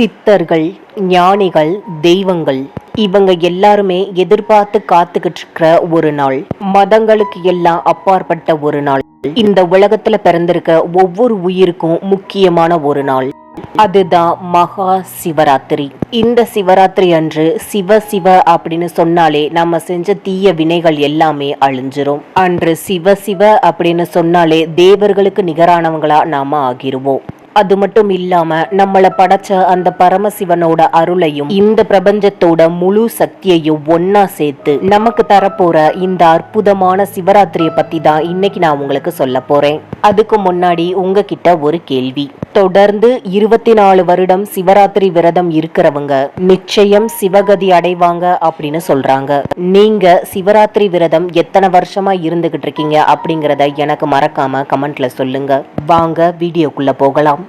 சித்தர்கள் ஞானிகள் தெய்வங்கள் இவங்க எல்லாருமே எதிர்பார்த்து காத்துக்கிட்டு இருக்கிற ஒரு நாள். மதங்களுக்கு எல்லாம் அப்பாற்பட்ட ஒரு நாள். இந்த உலகத்துல பிறந்திருக்க ஒவ்வொரு உயிருக்கும் முக்கியமான ஒரு நாள். அதுதான் மகா சிவராத்திரி. இந்த சிவராத்திரி அன்று சிவ சிவ அப்படின்னு சொன்னாலே நம்ம செஞ்ச தீய வினைகள் எல்லாமே அழிஞ்சிரும். அன்று சிவ சிவ அப்படின்னு சொன்னாலே தேவர்களுக்கு நிகரானவங்களா நாம ஆகிருவோம். அது மட்டும் இல்லாம நம்மளை படைச்ச அந்த பரமசிவனோட அருளையும் இந்த பிரபஞ்சத்தோட முழு சக்தியையும் ஒன்னா சேர்த்து நமக்கு தரப்போற இந்த அற்புதமான சிவராத்திரியை பத்தி தான் இன்னைக்கு நான் உங்களுக்கு சொல்ல போறேன். அதுக்கு முன்னாடி உங்ககிட்ட ஒரு கேள்வி. தொடர்ந்து இருபத்தி நாலு வருடம் சிவராத்திரி விரதம் இருக்கிறவங்க நிச்சயம் சிவகதி அடைவாங்க அப்படின்னு சொல்றாங்க. நீங்க சிவராத்திரி விரதம் எத்தனை வருஷமா இருந்துகிட்டு இருக்கீங்க அப்படிங்கறத எனக்கு மறக்காம கமெண்ட்ல சொல்லுங்க. வாங்க வீடியோக்குள்ள போகலாம்.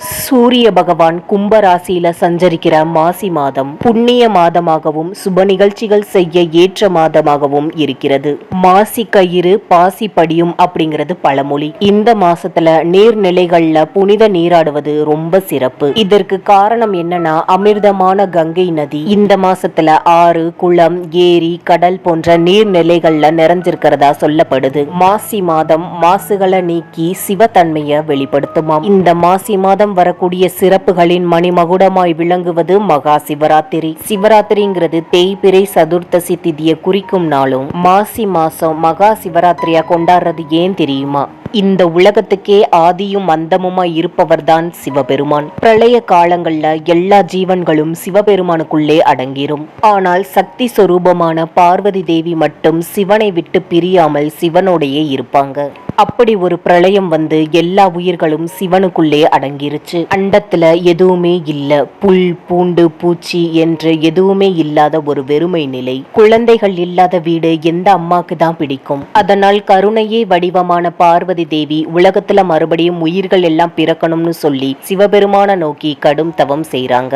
சூரிய பகவான் கும்பராசியில சஞ்சரிக்கிற மாசி மாதம் புண்ணிய மாதமாகவும் சுப நிகழ்ச்சிகள் செய்ய ஏற்ற மாதமாகவும் இருக்கிறது. மாசி கயிறு பாசி படியும் அப்படிங்கிறது பழமொழி. இந்த மாசத்துல நீர்நிலைகள்ல புனித நீராடுவது ரொம்ப சிறப்பு. இதற்கு காரணம் என்னன்னா அமிர்தமான கங்கை நதி. இந்த மாசத்துல ஆறு குளம் ஏரி கடல் போன்ற நீர்நிலைகள்ல நிறைஞ்சிருக்கிறதா சொல்லப்படுது. மாசி மாதம் மாசுகளை நீக்கி சிவத்தன்மையை வெளிப்படுத்துமாம். இந்த மாசி மாதம் வரக்கூடிய சிறப்புகளின் மணிமகுடமாய் விளங்குவது மகா சிவராத்திரி. சிவராத்திரிங்கிறது தேய்பிரை சதுர்த்தசி திதியை குறிக்கும் நாளும் மாசி மாசம் மகா சிவராத்திரியா கொண்டாடுறது ஏன் தெரியுமா? இந்த உலகத்துக்கே ஆதியும் அந்தமுமா இருப்பவர்தான் சிவபெருமான். பிரளய காலங்கள்ல எல்லா ஜீவன்களும் சிவபெருமானுக்குள்ளே அடங்கிரும். ஆனால் சக்தி சொரூபமான பார்வதி தேவி மட்டும் சிவனை விட்டு பிரியாமல் சிவனோடையே இருப்பாங்க. அப்படி ஒரு பிரளயம் வந்து எல்லா உயிர்களும் சிவனுக்குள்ளே அடங்கிருச்சு. அண்டத்துல எதுவுமே இல்ல. புல் பூண்டு பூச்சி என்று எதுவுமே இல்லாத ஒரு வெறுமை நிலை. குழந்தைகள் இல்லாத வீடு எந்த அம்மாக்கு தான் பிடிக்கும். அதனால் கருணையே வடிவமான பார்வதி தேவி உலகத்துல மறுபடியும் உயிர்கள் எல்லாம் பிறக்கணும்னு சொல்லி சிவபெருமான நோக்கி கடும் தவம் செய்றாங்க.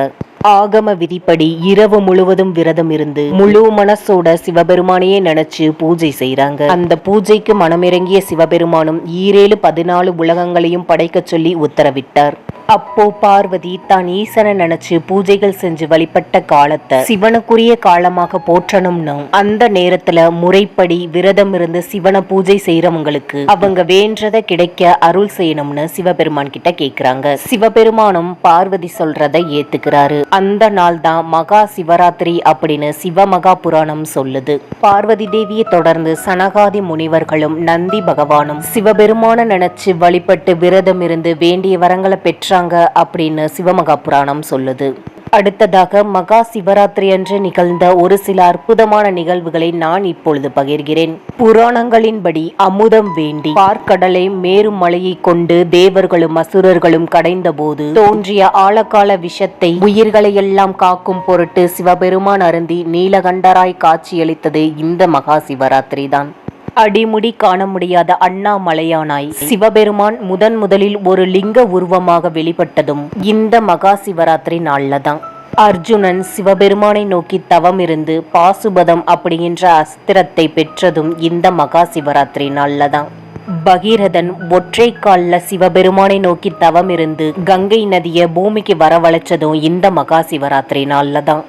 ஆகம விதிப்படி இரவு முழுவதும் விரதம் இருந்து முழு மனசோட சிவபெருமானையே நினைச்சு பூஜை செய்றாங்க. அந்த பூஜைக்கு மனமிறங்கிய சிவபெருமானும் ஈரேழு பதினாலு உலகங்களையும் படைக்கச் சொல்லி உத்தரவிட்டார். அப்போ பார்வதி தான் ஈசனை நினைச்சு பூஜைகள் செஞ்சு வழிபட்ட காலத்தை சிவனுக்குரிய காலமாக போற்றணும்னு அந்த நேரத்துல முறைப்படி விரதம் இருந்து சிவனை பூஜை செய்யறவங்களுக்கு அவங்க வேண்டத கிடைக்க அருள் செய்யணும்னு சிவபெருமான் கிட்ட கேக்குறாங்க. சிவபெருமானும் பார்வதி சொல்றதை ஏத்துக்கிறாரு. அந்த நாள் தான் மகா சிவராத்திரி அப்படின்னு சிவமகா புராணம் சொல்லுது. பார்வதி தேவியை தொடர்ந்து சனகாதி முனிவர்களும் நந்தி பகவானும் சிவபெருமான நினைச்சு வழிபட்டு விரதம் இருந்து வேண்டிய வரங்களை பெற்ற பெற்றாங்க அப்படின்னு சிவமகா புராணம் சொல்லுது. அடுத்ததாக மகா சிவராத்திரி அன்று நிகழ்ந்த ஒரு சில அற்புதமான நிகழ்வுகளை நான் இப்பொழுது பகிர்கிறேன். புராணங்களின்படி அமுதம் வேண்டி பார்க்கடலை மேரும் மலையை கொண்டு தேவர்களும் அசுரர்களும் கடைந்த போது தோன்றிய ஆழகால விஷத்தை உயிர்களை எல்லாம் காக்கும் பொருட்டு சிவபெருமான் அருந்தி நீலகண்டராய் காட்சியளித்தது இந்த மகா சிவராத்திரி தான் அடிமுடி காண முடியாத அண்ணாமலையானாய். சிவபெருமான் முதன் முதலில் ஒரு லிங்க உருவமாக வெளிப்பட்டதும் இந்த மகா சிவராத்திரி நாள்ல தான் அர்ஜுனன் சிவபெருமானை நோக்கி தவம் இருந்து பாசுபதம் அப்படிங்கின்ற அஸ்திரத்தை பெற்றதும் இந்த மகா சிவராத்திரி நாள்ல தான் பகீரதன் ஒற்றை கால்ல சிவபெருமானை நோக்கி தவம் இருந்து கங்கை நதியை பூமிக்கு வரவழைச்சதும் இந்த மகா சிவராத்திரி நாள்ல தான்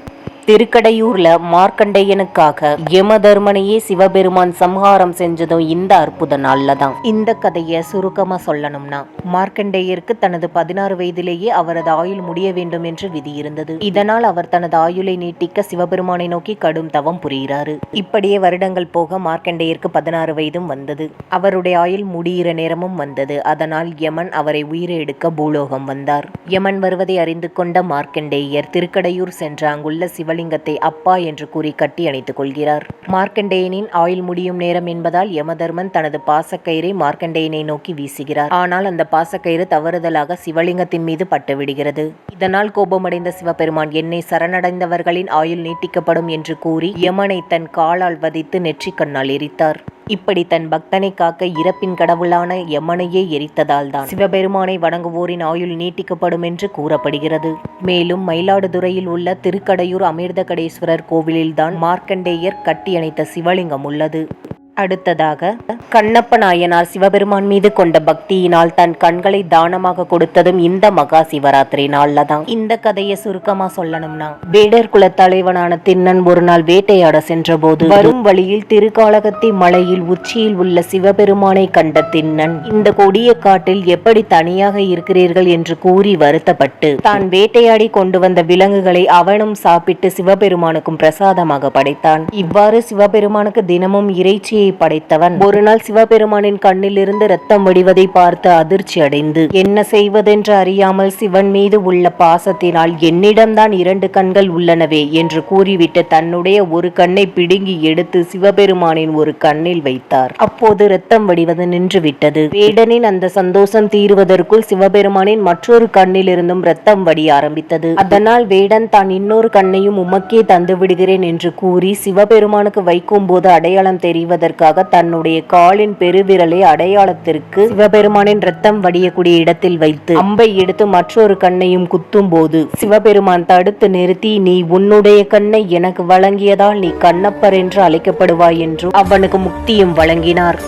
திருக்கடையூர்ல மார்க்கண்டேயனுக்காக யமதர்மனையே சிவபெருமான் சம்ஹாரம் செஞ்சதும் இந்த அற்புத நாள்ல தான் இந்த கதையை சுருக்கமா சொல்லணும்னா மார்க்கண்டேயருக்கு தனது பதினாறு வயதிலேயே அவரது ஆயுள் முடிய வேண்டும் என்று விதி இருந்தது. இதனால் அவர் தனது ஆயுளை நீட்டிக்க சிவபெருமானை நோக்கி கடும் தவம் புரிகிறாரு. இப்படியே வருடங்கள் போக மார்க்கண்டேயருக்கு பதினாறு வயதும் வந்தது. அவருடைய ஆயுள் முடிகிற நேரமும் வந்தது. அதனால் யமன் அவரை உயிரை எடுக்க பூலோகம் வந்தார். யமன் வருவதை அறிந்து கொண்ட மார்க்கண்டேயர் திருக்கடையூர் சென்ற அங்குள்ள சிவலிங்கத்தை அப்பா என்று கூறி கட்டி அணைத்துக் கொள்கிறார். மார்க்கண்டேயனின் ஆயுள் முடியும் நேரம் என்பதால் யமதர்மன் தனது பாசக்கயிறை மார்க்கண்டேயனை நோக்கி வீசுகிறார். ஆனால் அந்த பாசக்கயிறு தவறுதலாக சிவலிங்கத்தின் மீது பட்டுவிடுகிறது. இதனால் கோபமடைந்த சிவபெருமான் என்னை சரணடைந்தவர்களின் ஆயுள் நீட்டிக்கப்படும் என்று கூறி யமனை தன் காலால் வதித்து நெற்றிக்கண்ணால் எரித்தார். இப்படி தன் பக்தனை காக்க இறப்பின் கடவுளான யமனையே எரித்ததால் தான் சிவபெருமானை வணங்குவோரின் ஆயுள் நீட்டிக்கப்படும் என்று கூறப்படுகிறது. மேலும் மயிலாடுதுறையில் உள்ள திருக்கடையூர் அமிர்தகடேஸ்வரர் கோவிலில்தான் மார்க்கண்டேயர் கட்டியணைத்த சிவலிங்கம் உள்ளது. அடுத்ததாக கண்ணப்ப நாயனார் சிவபெருமான் மீது கொண்ட பக்தியினால் தன் கண்களை தானமாக கொடுத்ததும் இந்த மகா சிவராத்திரி நாள்ல தான் இந்த கதையை சுருக்கமா சொல்லணும்னா வேடர் குல தலைவனான திண்ணன் ஒரு நாள் வேட்டையாட சென்ற போது வரும் வழியில் திருக்காலகத்தி மலையில் உச்சியில் உள்ள சிவபெருமானை கண்ட திண்ணன் இந்த கொடிய காட்டில் எப்படி தனியாக இருக்கிறீர்கள்? என்று கூறி வருத்தப்பட்டு தான் வேட்டையாடி கொண்டு வந்த விலங்குகளை அவனும் சாப்பிட்டு சிவபெருமானுக்கும் பிரசாதமாக படைத்தான். இவ்வாறு சிவபெருமானுக்கு தினமும் இறைச்சியை படைத்தவன். ஒரு நாள் சிவபெருமானின் கண்ணிலிருந்து ரத்தம் வடிவதை பார்த்து அதிர்ச்சி அடைந்து என்ன செய்வதென்று அறியாமல் சிவன் மீது உள்ள பாசத்தினால் என்னிடம்தான் இரண்டு கண்கள் உள்ளனவே என்று கூறிவிட்டு தன்னுடைய ஒரு கண்ணை பிடுங்கி எடுத்து சிவபெருமானின் ஒரு கண்ணில் வைத்தார். அப்போது ரத்தம் வடிவது நின்றுவிட்டது. வேடனின் அந்த சந்தோஷம் தீருவதற்குள் சிவபெருமானின் மற்றொரு கண்ணிலிருந்தும் ரத்தம் வடிய ஆரம்பித்தது. அதனால் வேடன் தான் இன்னொரு கண்ணையும் உமக்கே தந்து விடுகிறேன் என்று கூறி சிவபெருமானுக்கு வைக்கும் போது அடையாளம் தெரிவதற்காக தன்னுடைய காலின் பெருவிரலை அடையாளத்திற்கு சிவபெருமானின் ரத்தம் வடியக்கூடிய இடத்தில் வைத்து அம்பை எடுத்து மற்றொரு கண்ணையும் குத்தும் போது சிவபெருமான் தடுத்து நிறுத்தி நீ உன்னுடைய கண்ணை எனக்கு வழங்கியதால் நீ கண்ணப்பர் என்று அழைக்கப்படுவாய் என்றும் அவனுக்கு முக்தியும் வழங்கினார்.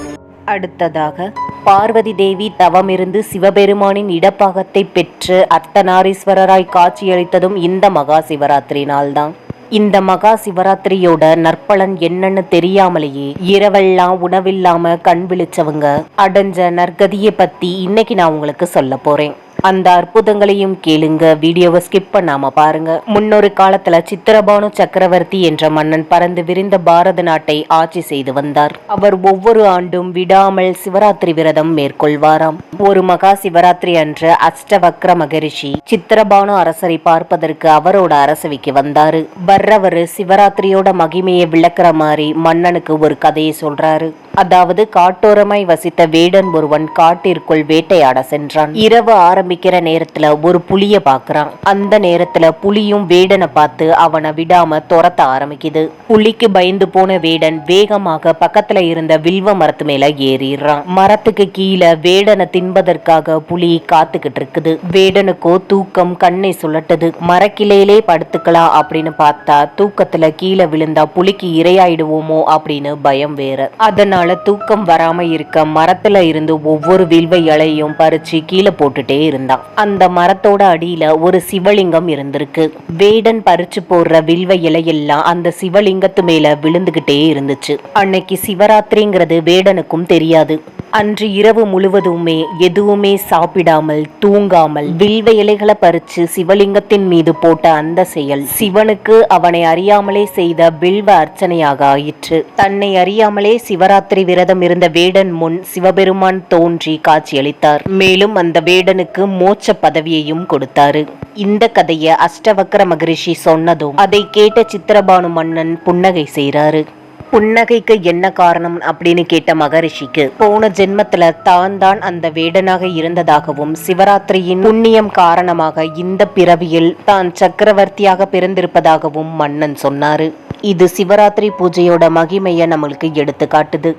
அடுத்ததாக பார்வதி தேவி தவமிருந்து சிவபெருமானின் இடப்பாகத்தை பெற்று அர்த்தநாரீஸ்வரராய் காட்சியளித்ததும் இந்த மகா சிவராத்திரி நாள்தான். இந்த மகா சிவராத்திரியோட நற்பலன் என்னன்னு தெரியாமலேயே இரவெல்லாம் உணவில்லாம கண் விழிச்சவங்க. அடைஞ்ச நற்கதியை பத்தி இன்னைக்கு நான் உங்களுக்கு சொல்ல போறேன். அந்த அற்புதங்களையும் கேளுங்க. வீடியோவை ஸ்கிப் பண்ணாம பாருங்க. முன்னொரு காலத்துல சித்திரபானு சக்கரவர்த்தி என்ற மன்னன் பறந்து விரிந்த பாரத நாட்டை ஆட்சி செய்து வந்தார். அவர் ஒவ்வொரு ஆண்டும் விடாமல் சிவராத்திரி விரதம் மேற்கொள்வாராம். ஒரு மகா சிவராத்திரி அன்று அஷ்டவக்ர மகரிஷி சித்திரபானு அரசரை பார்ப்பதற்கு அவரோட அரசவைக்கு வந்தாரு. வர்றவரு சிவராத்திரியோட மகிமையை விளக்குற மாதிரி மன்னனுக்கு ஒரு கதையை சொல்றாரு. அதாவது காட்டோரமாய் வசித்த வேடன் ஒருவன் காட்டிற்குள் வேட்டையாட சென்றான். இரவு ஆரம்பிக்கிற நேரத்துல ஒரு புளிய பாக்குறான். அந்த நேரத்துல புலியும் வேடனை பார்த்து அவனை விடாம துரத்த ஆரம்பிக்குது. புலிக்கு பயந்து போன வேடன் வேகமாக பக்கத்துல இருந்த வில்வ மரத்து மேல ஏறிடுறான். மரத்துக்கு கீழே வேடனை தின்பதற்காக புலி காத்துக்கிட்டு இருக்குது. வேடனுக்கோ தூக்கம் கண்ணை சுழட்டுது. மரக்கிளையிலே படுத்துக்கலாம் அப்படின்னு பார்த்தா தூக்கத்துல கீழே விழுந்தா புலிக்கு இரையாயிடுவோமோ அப்படின்னு பயம் வேற. அதனால தூக்கம் வராம இருக்க மரத்துல இருந்து ஒவ்வொரு வில்வ இலையும் பறிச்சு கீழே போட்டுட்டே இருக்கு இருந்தான். அந்த மரத்தோட அடியில ஒரு சிவலிங்கம் இருந்திருக்கு. வேடன் பறிச்சு போடுற வில்வ இலையெல்லாம் அந்த சிவலிங்கத்து மேல விழுந்துகிட்டே இருந்துச்சு. அன்னைக்கு சிவராத்திரிங்கிறது வேடனுக்கும் தெரியாது. அன்று இரவு முழுவதுமே எதுவுமே சாப்பிடாமல் தூங்காமல் வில்வ இலைகளை பறிச்சு சிவலிங்கத்தின் மீது போட்ட அந்த செயல் சிவனுக்கு அவனை அறியாமலே செய்த பில்வ அர்ச்சனையாக ஆயிற்று. தன்னை அறியாமலே சிவராத்திரி விரதம் இருந்த வேடன் முன் சிவபெருமான் தோன்றி காட்சியளித்தார். மேலும் அந்த வேடனுக்கு மோட்ச பதவியையும் கொடுத்தாரு. இந்த கதையை அஷ்டவக்கர மகரிஷி சொன்னதும் அதை கேட்ட சித்திரபானு மன்னன் புன்னகை செய்கிறாரு. புன்னகைக்கு என்ன காரணம் அப்படின்னு கேட்ட மகரிஷிக்கு போன ஜென்மத்துல தான் தான் அந்த வேடனாக இருந்ததாகவும் சிவராத்திரியின் புண்ணியம் காரணமாக இந்த பிறவியில் தான் சக்கரவர்த்தியாக பிறந்திருப்பதாகவும் மன்னன் சொன்னாரு. இது சிவராத்திரி பூஜையோட மகிமையை நம்மளுக்கு எடுத்து காட்டுது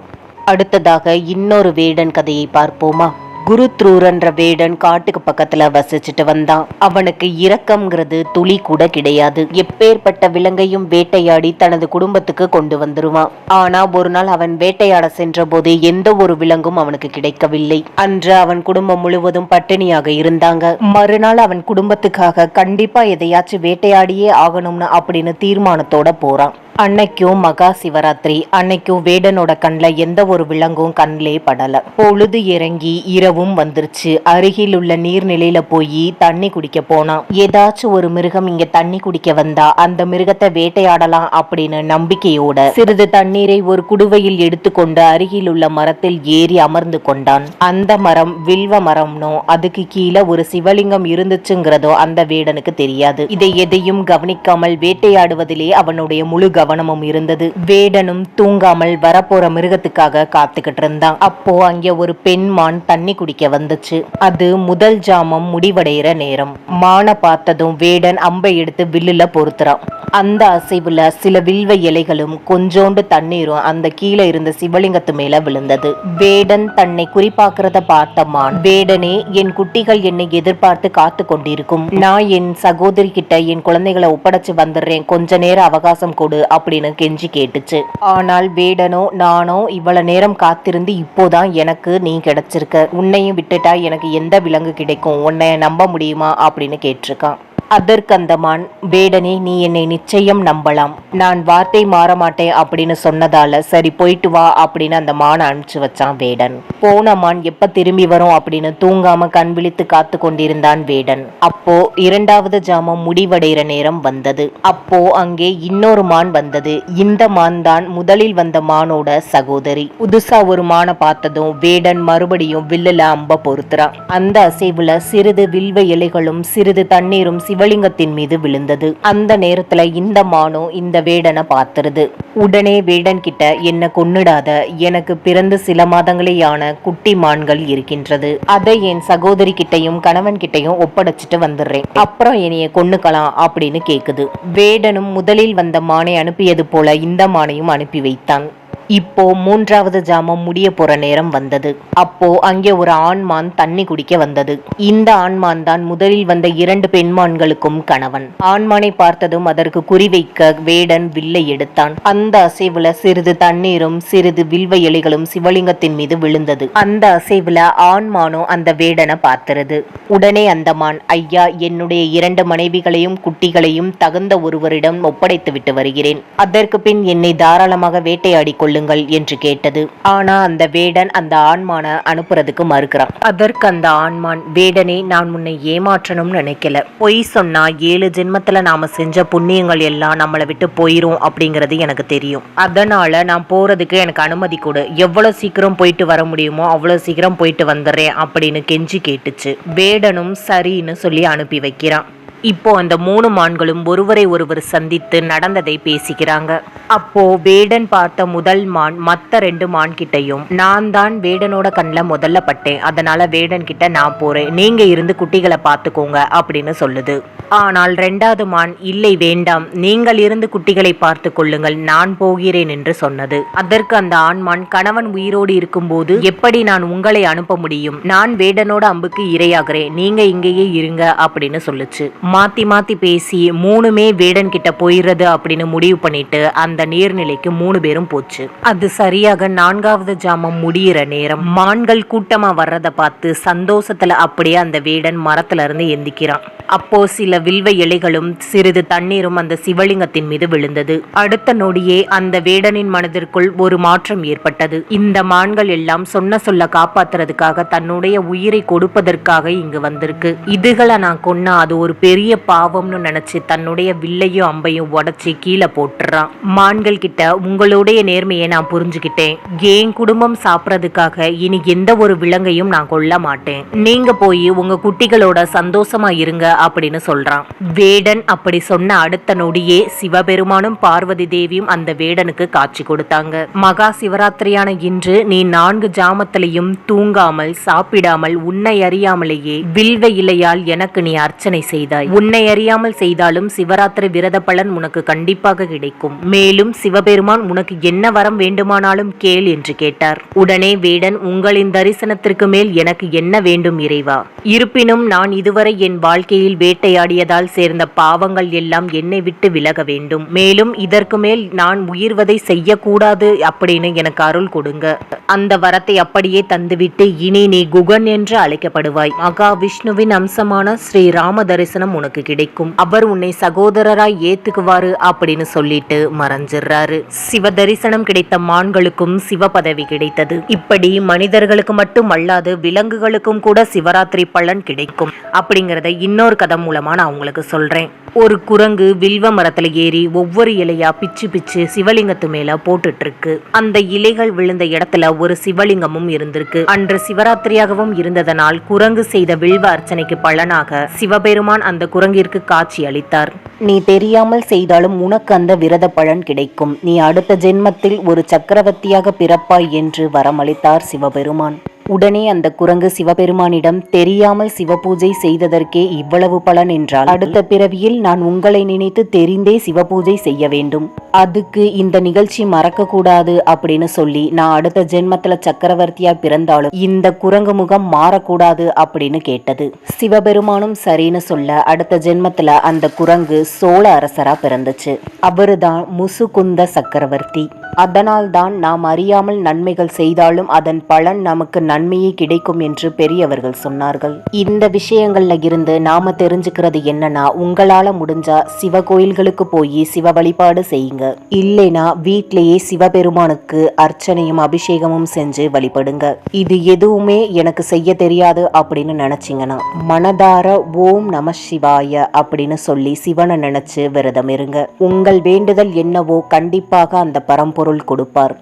அடுத்ததாக இன்னொரு வேடன் கதையை பார்ப்போமா? குருத்ரூர்ன்ற வேடன் காட்டுக்கு பக்கத்துல வசிச்சுட்டு வந்தான். அவனுக்கு இரக்கம்ங்கிறது துளி கூட கிடையாது. எப்பேற்பட்ட விலங்கையும் வேட்டையாடி தனது குடும்பத்துக்கு கொண்டு வந்துருவான். ஆனா ஒரு நாள் அவன் வேட்டையாட சென்ற போது எந்த ஒரு விலங்கும் அவனுக்கு கிடைக்கவில்லை. அன்று அவன் குடும்பம் முழுவதும் பட்டினியாக இருந்தாங்க. மறுநாள் அவன் குடும்பத்துக்காக கண்டிப்பா எதையாச்சும் வேட்டையாடியே ஆகணும்னு அப்படின்னு தீர்மானத்தோட போறான். அன்னைக்கும் மகா சிவராத்திரி. அன்னைக்கும் வேடனோட கண்ணில் எந்த ஒரு விலங்கும் கண்ணிலே படலை. பொழுது இறங்கி இரவும் வந்துருச்சு. அருகில் உள்ள நீர்நிலையில போய் தண்ணி குடிக்க போனான். ஏதாச்சும் ஒரு மிருகம் இங்க தண்ணி குடிக்க வந்தா அந்த மிருகத்தை வேட்டையாடலாம் அப்படின்னு நம்பிக்கையோட சிறிது தண்ணீரை ஒரு குடுவையில் எடுத்துக்கொண்டு அருகில் உள்ள மரத்தில் ஏறி அமர்ந்து கொண்டான். அந்த மரம் வில்வ மரம்னோ அதுக்கு கீழே ஒரு சிவலிங்கம் இருந்துச்சுங்கிறதோ அந்த வேடனுக்கு தெரியாது. இதை எதையும் கவனிக்காமல் வேட்டையாடுவதிலே அவனுடைய முழு கவனமும் இருந்தது. வேடனும் தூங்காமல் வரப்போற மிருகத்துக்காக காத்துக்கிட்டு இருந்தான். அப்போ அங்க ஒரு பெண் மான் தண்ணி குடிக்க வந்துச்சு. அது முதல் ஜாமம் முடிவடைகிற நேரம். மானை பார்த்ததும் வேடன் அம்பை எடுத்து வில்லுல பொறுத்துறான். அந்த அசைவுல சில வில்வ இலைகளும் கொஞ்சோண்டு தண்ணீரும் அந்த கீழே இருந்த சிவலிங்கத்து மேல விழுந்தது. வேடன் தன்னை குறிப்பாக்குறத பார்த்த மான் வேடனே என் குட்டிகள் என்னை எதிர்பார்த்து காத்து கொண்டிருக்கும். நான் என் சகோதரி கிட்ட என் குழந்தைகளை ஒப்படைச்சு வந்துடுறேன். கொஞ்ச நேரம் அவகாசம் கொடு. அப்படின்னு கெஞ்சி கேட்டுச்சு. ஆனால் வேடனோ நானோ இவ்வளவு நேரம் காத்திருந்து இப்போதான் எனக்கு நீ கிடைச்சிருக்க. உன்னையும் விட்டுட்டா எனக்கு எந்த விலங்கு கிடைக்கும்? உன்னை நம்ப முடியுமா? அப்படின்னு கேட்டிருக்கான். அதற்கு அந்த மான் வேடனே நீ என்னை நிச்சயம் நம்பலாம். நான் வார்த்தை மாற மாட்டேன் அப்படின்னு சொன்னதால சரி போயிட்டு வா அப்படின்னு அந்த மானை அனுப்பிச்சு வச்சான் வேடன். போன மான் எப்ப திரும்பி வரும்? அப்படின்னு தூங்காம கண் விழித்து காத்து கொண்டிருந்தான் வேடன். அப்போ இரண்டாவது ஜாமம் முடிவடைகிற நேரம் வந்தது. அப்போ அங்கே இன்னொரு மான் வந்தது. இந்த மான் தான் முதலில் வந்த மானோட சகோதரி. புதுசா ஒரு மானை பார்த்ததும் வேடன் மறுபடியும் வில்லுல அம்ப பொறுத்துறான். அந்த அசைவுல சிறிது வில்வ இலைகளும் சிறிது தண்ணீரும் சிவலிங்கத்தின் மீது விழுந்தது. அந்த நேரத்துல இந்த மானும் இந்த வேடனை பார்த்துருது. உடனே வேடன் கிட்ட என்ன கொன்னுடாத எனக்கு பிறந்து சில மாதங்களேயான குட்டி மான்கள் இருக்கின்றது. அதை என் சகோதரி கிட்டையும் கணவன் கிட்டையும் ஒப்படைச்சிட்டு வந்துடுறேன். அப்புறம் என்னைய கொன்னுக்கலாம் அப்படின்னு கேக்குது. வேடனும் முதலில் வந்த மானை அனுப்பியது போல இந்த மானையும் அனுப்பி வைத்தான். இப்போ மூன்றாவது ஜாமம் முடிய போற நேரம் வந்தது. அப்போ அங்கே ஒரு ஆண்மான் தண்ணி குடிக்க வந்தது. இந்த ஆண்மான் தான் முதலில் வந்த இரண்டு பெண்மான்களுக்கும் கணவன். ஆண்மானை பார்த்ததும் அதற்கு குறிவைக்க வேடன் வில்லை எடுத்தான். அந்த அசைவுல சிறிது தண்ணீரும் சிறிது வில்வ இலைகளும் சிவலிங்கத்தின் மீது விழுந்தது. அந்த அசைவுல ஆண்மானோ அந்த வேடனை பார்த்திருது. உடனே அந்த மான் ஐயா என்னுடைய இரண்டு மனைவிகளையும் குட்டிகளையும் தகுந்த ஒருவரிடம் ஒப்படைத்து விட்டு வருகிறேன். அதற்கு பின் என்னை தாராளமாக வேட்டையாடி சொல்லுங்கள் என்று கேட்டது. ஆனா அந்த வேடன் அந்த ஆண்மான அனுப்புறதுக்கு மறுக்கிறான். அதற்கு அந்த ஆண்மான் வேடனே நான் உன்னை ஏமாற்றணும்னு நினைக்கல. பொய் சொன்னா ஏழு ஜென்மத்துல நாம செஞ்ச புண்ணியங்கள் எல்லாம் நம்மளை விட்டு போயிரும் அப்படிங்கிறது எனக்கு தெரியும். அதனால நான் போறதுக்கு எனக்கு அனுமதி கொடு. எவ்வளவு சீக்கிரம் போயிட்டு வர முடியுமோ அவ்வளவு சீக்கிரம் போயிட்டு வந்துடுறேன் அப்படின்னு கெஞ்சி கேட்டுச்சு. வேடனும் சரின்னு சொல்லி அனுப்பி வைக்கிறான். இப்போ அந்த மூணு மான்களும் ஒருவரை ஒருவர் சந்தித்து நடந்ததை பேசிக்கிறாங்க அப்போ வேடன் பார்த்த முதல் மான் மத்த ரெண்டு மான் கிட்டையும் நான் தான் வேடனோட கண்ணில் முதல்ல பட்டேன். அதனால வேடன் கிட்ட நான் போறேன். நீங்க இருந்து குட்டிகளை பார்த்துக்கோங்க அப்படின்னு சொல்லுது. ஆனால் ரெண்டாவது மான் இல்லை வேண்டாம். நீங்கள் இருந்து குட்டிகளை பார்த்து கொள்ளுங்கள். நான் போகிறேன் என்று சொன்னது. அதற்கு அந்த ஆண்மான் கணவன் உயிரோடு இருக்கும்போது எப்படி நான் உங்களை அனுப்ப முடியும்? நான் வேடனோட அம்புக்கு இரையாகிறேன். நீங்க இங்கேயே இருங்க அப்படின்னு சொல்லுச்சு. மாற்றி மாற்றி பேசி மூணுமே வேடன் கிட்ட போயிடுறது அப்படின்னு முடிவு பண்ணிட்டு அந்த நீர்நிலைக்கு மூணு பேரும் போச்சு. அது சரியாக நான்காவது ஜாமம் முடியிற நேரம் மான்கள் கூட்டமா வர்றதை பார்த்து சந்தோஷத்துல அப்படியே அந்த வேடன் மரத்துல இருந்து எந்திக்கிறான். அப்போ சில வில்வ இலைகளும் சிறிது தண்ணீரும் அந்த சிவலிங்கத்தின் மீது விழுந்தது. அடுத்த நொடியே அந்த வேடனின் மனதிற்குள் ஒரு மாற்றம் ஏற்பட்டது. இந்த மான்கள் எல்லாம் சொன்ன சொல்ல காப்பாத்துறதுக்காக தன்னுடைய உயிரை கொடுப்பதற்காக இங்கு வந்திருக்கு. இதுகளை நான் கொன்னா அது ஒரு பெரிய பெரிய பாவம்னு நினச்சி தன்னுடைய வில்லையும் அம்பையும் உடச்சி கீழே போட்டுறான். மான்கள் கிட்ட உங்களுடைய நேர்மையை நான் புரிஞ்சுக்கிட்டேன். என் குடும்பம் சாப்பிட்றதுக்காக இனி எந்த ஒரு விலங்கையும் நான் கொல்ல மாட்டேன். நீங்க போய் உங்க குட்டிகளோட சந்தோஷமா இருங்க அப்படின்னு சொல்றான். வேடன் அப்படி சொன்ன அடுத்த நொடியே சிவபெருமானும் பார்வதி தேவியும் அந்த வேடனுக்கு காட்சி கொடுத்தாங்க. மகா சிவராத்திரியான இன்று நீ நான்கு ஜாமத்திலையும் தூங்காமல் சாப்பிடாமல் உன்னை அறியாமலேயே வில்வ இலையால் எனக்கு நீ அர்ச்சனை செய்தாய். உன்னை அறியாமல் செய்தாலும் சிவராத்திரி விரத பலன் உனக்கு கண்டிப்பாக கிடைக்கும். மேலும் சிவபெருமான் உனக்கு என்ன வரம் வேண்டுமானாலும் கேள் என்று கேட்டார். உடனே வேடன் உங்களின் தரிசனத்திற்கு மேல் எனக்கு என்ன வேண்டும் இறைவா? இருப்பினும் நான் இதுவரை என் வாழ்க்கையில் வேட்டையாடியதால் சேர்ந்த பாவங்கள் எல்லாம் என்னை விட்டு விலக வேண்டும். மேலும் இதற்கு மேல் நான் உயிர்வதை செய்யக்கூடாது அப்படின்னு எனக்கு அருள் கொடுங்க. அந்த வரத்தை அப்படியே தந்துவிட்டு இனி நீ குகன் என்று அழைக்கப்படுவாய். மகா விஷ்ணுவின் அம்சமான ஸ்ரீ ராம தரிசனம் உனக்கு கிடைக்கும். அவர் உன்னை சகோதரராய் ஏத்துக்குவாரு அப்படின்னு சொல்லிட்டு மறைஞ்சிடுறாரு சிவ தரிசனம் கிடைத்த மான்களுக்கும் சிவ பதவி கிடைத்தது. இப்படி மனிதர்களுக்கு மட்டும் அல்லாது விலங்குகளுக்கும் கூட சிவராத்திரி பலன் கிடைக்கும். அப்படிங்கறத இன்னொரு கதை மூலமா நான் உங்களுக்கு சொல்றேன். ஒரு குரங்கு வில்வ மரத்துல ஏறி ஒவ்வொரு இலையா பிச்சு பிச்சு சிவலிங்கத்து மேல போட்டுட்டு இருக்கு அந்த இலைகள் விழுந்த இடத்துல ஒரு சிவலிங்கமும் இருந்திருக்கு. அன்று சிவராத்திரியாகவும் இருந்ததனால் குரங்கு செய்த வில்வ அர்ச்சனைக்கு பலனாக சிவபெருமான் அந்த குரங்கிற்கு காட்சி அளித்தார். நீ தெரியாமல் செய்தாலும் உனக்கு அந்த விரத பலன் கிடைக்கும். நீ அடுத்த ஜென்மத்தில் ஒரு சக்கரவர்த்தியாக பிறப்பாய் என்று வரமளித்தார் சிவபெருமான். உடனே அந்த குரங்கு சிவபெருமானிடம் தெரியாமல் சிவபூஜை செய்ததற்கே இவ்வளவு பலன் என்றால் அடுத்த பிறவியில் நான் உங்களை நினைத்து தெரிந்தே சிவபூஜை செய்ய வேண்டும். அதுக்கு இந்த நிகழ்ச்சி மறக்க கூடாது அப்படின்னு சொல்லி நான் அடுத்த ஜென்மத்துல சக்கரவர்த்தியா பிறந்தாலும் இந்த குரங்கு முகம் மாறக்கூடாது அப்படின்னு கேட்டது. சிவபெருமானும் சரின்னு சொல்ல அடுத்த ஜென்மத்துல அந்த குரங்கு சோழ அரசரா பிறந்துச்சு. அவருதான் முசுகுந்த சக்கரவர்த்தி. அதனால் தான் நாம் அறியாமல் நன்மைகள் செய்தாலும் அதன் பலன் நமக்கு நன்மையே கிடைக்கும் என்று பெரியவர்கள் சொன்னார்கள். இந்த விஷயங்கள்ல இருந்து நாம தெரிஞ்சுக்கிறது என்னன்னா உங்களால முடிஞ்சா சிவ கோயில்களுக்கு போய் சிவ வழிபாடு செய்யுங்க. இல்லைனா வீட்லயே சிவபெருமானுக்கு அர்ச்சனையும் அபிஷேகமும் செஞ்சு வழிபடுங்க. இது எதுவுமே எனக்கு செய்ய தெரியாது அப்படின்னு நினைச்சிங்கன்னா மனதார ஓம் நம சிவாய அப்படின்னு சொல்லி சிவனை நினைச்சு விரதம் இருங்க. உங்கள் வேண்டுதல் என்னவோ கண்டிப்பாக அந்த பரம்பொருள் கொடுப்பார்.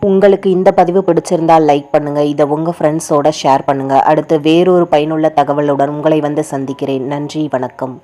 உங்களுக்கு இந்த பதிவு பிடிச்சிருந்தால் லைக் பண்ணுங்க இதை உங்க ஃப்ரெண்ட்ஸோட ஷேர் பண்ணுங்க. அடுத்து வேறொரு பயனுள்ள தகவலுடன் உங்களை வந்து சந்திக்கிறேன். நன்றி வணக்கம்.